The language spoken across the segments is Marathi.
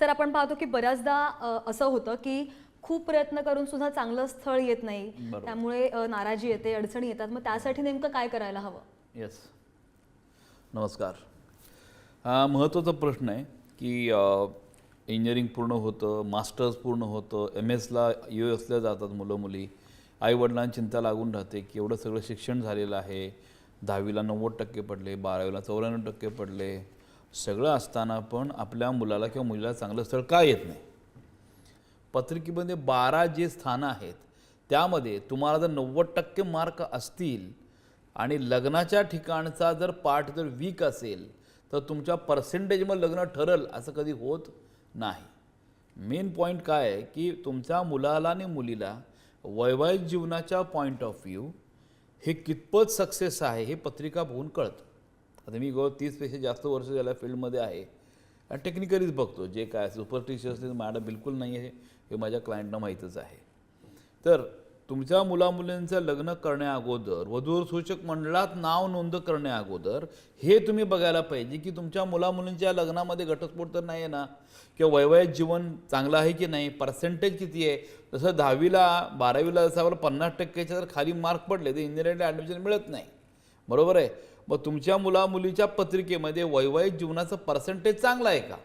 सर आपण पाहतो की बऱ्याचदा असं होतं की खूप प्रयत्न करून सुद्धा चांगलं स्थळ येत नाही. त्यामुळे नाराजी येते अडचणी येतात. मग त्यासाठी नेमकं काय करायला हवं? येस नमस्कार. हा महत्त्वाचा प्रश्न आहे की इंजिनिअरिंग पूर्ण होतं मास्टर्स पूर्ण होतं एम एसला यू एसला जातात मुलं मुली आईवडिलांना चिंता लागून राहते की एवढं सगळं शिक्षण झालेलं आहे. दहावीला नव्वद टक्के पडले बारावीला चौऱ्याण्णव टक्के पडले. सगळं असताना पण आपल्या मुलाला किंवा मुलीला चांगलं स्थळ का येत नाही? पत्रिकेमध्ये बारा जे स्थानं आहेत त्यामध्ये तुम्हाला जर नव्वद टक्के मार्क असतील आणि लग्नाच्या ठिकाणचा जर पाठ जर वीक असेल तर तुमच्या पर्सेंटेजमध्ये लग्न ठरल असं कधी होत नाही. मेन पॉईंट काय आहे की तुमच्या मुलाला आणि मुलीला वैवाहिक जीवनाच्या पॉईंट ऑफ व्ह्यू हे कितपत सक्सेस आहे हे पत्रिका बघून कळतं. आता मी गो तीसपेक्षा जास्त वर्ष झाल्या फील्डमध्ये आहे. आणि टेक्निकलीच बघतो जे काय सुपरस्टिशियसली मॅडम बिलकुल नाही आहे हे माझ्या क्लायंटना माहीतच आहे. तर तुमच्या मुलामुलींचं लग्न करण्याअगोदर वधूर सूचक मंडळात नाव नोंद करण्याअगोदर हे तुम्ही बघायला पाहिजे की तुमच्या मुलामुलींच्या लग्नामध्ये घटस्फोट तर नाही आहे ना? किंवा वैवाहिक जीवन चांगलं आहे की नाही? पर्सेंटेज किती आहे? जसं दहावीला बारावीला जसं आपल्याला पन्नास टक्क्याच्या जर खाली मार्क पडले तर इंजिनिअरिंगला ॲडमिशन मिळत नाही. बरोबर आहे? मग तुमच्या मुला मुलीच्या पत्रिकेमध्ये वैवाहिक जीवनाचं पर्सेंटेज चांगलं आहे का?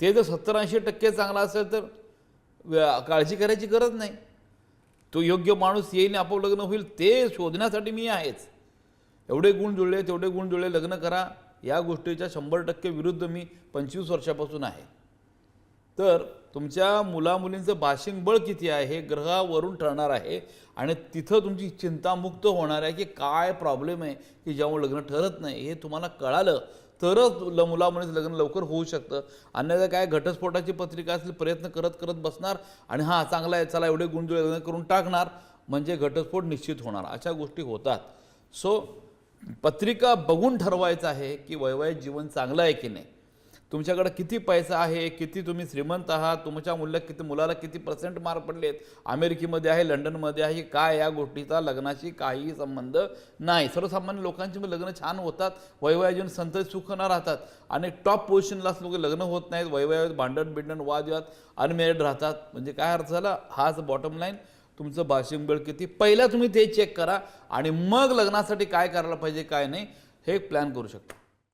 ते जर सत्तर ऐंशी टक्के चांगलं असेल तर काळजी करायची गरज नाही. तो योग्य माणूस येईल आणि आपोआप लग्न होईल ते शोधण्यासाठी मी आहेच. एवढे गुण जुळले तेवढे गुण जुळले लग्न करा. या गोष्टीच्या शंभर टक्के विरुद्ध मी पंचवीस वर्षापासून आहे. तर तुमच्या मुलामुलींचं भाषिक बळ किती आहे हे ग्रहावरून ठरणार आहे आणि तिथं तुमची चिंतामुक्त होणार आहे की काय प्रॉब्लेम आहे की ज्यामुळे लग्न ठरत नाही हे तुम्हाला कळालं तरच ल मुलामुळेच लग्न लवकर होऊ शकतं. अन्यथा काय घटस्फोटाची पत्रिका असेल प्रयत्न करत करत बसणार आणि हां चांगला आहे चला एवढे गुण लग्न करून टाकणार म्हणजे घटस्फोट निश्चित होणार. अशा गोष्टी होतात. सो पत्रिका बघून ठरवायचं आहे की वैवाहिक जीवन चांगलं आहे की नाही. तुमच्याकडं किती पैसा आहे किती तुम्ही श्रीमंत आहात तुमच्या मुलं किती मुलाला किती पर्सेंट मार्क पडलेत अमेरिकेमध्ये आहे लंडनमध्ये आहे काय या गोष्टीचा लग्नाशी काहीही संबंध नाही. सर्वसामान्य लोकांची मग लग्न छान होतात वैवाहिक संत सुख न राहतात आणि टॉप पोझिशनलाच लोक लग्न होत नाहीत वैवाहिक भांडण बिंडण वादविवाद अनमेरिड राहतात. म्हणजे काय अर्थ झाला? हाच बॉटम लाईन तुमचं भाषिक बळ किती? पहिला तुम्ही ते चेक करा आणि मग लग्नासाठी काय करायला पाहिजे काय नाही हे प्लॅन करू शकता.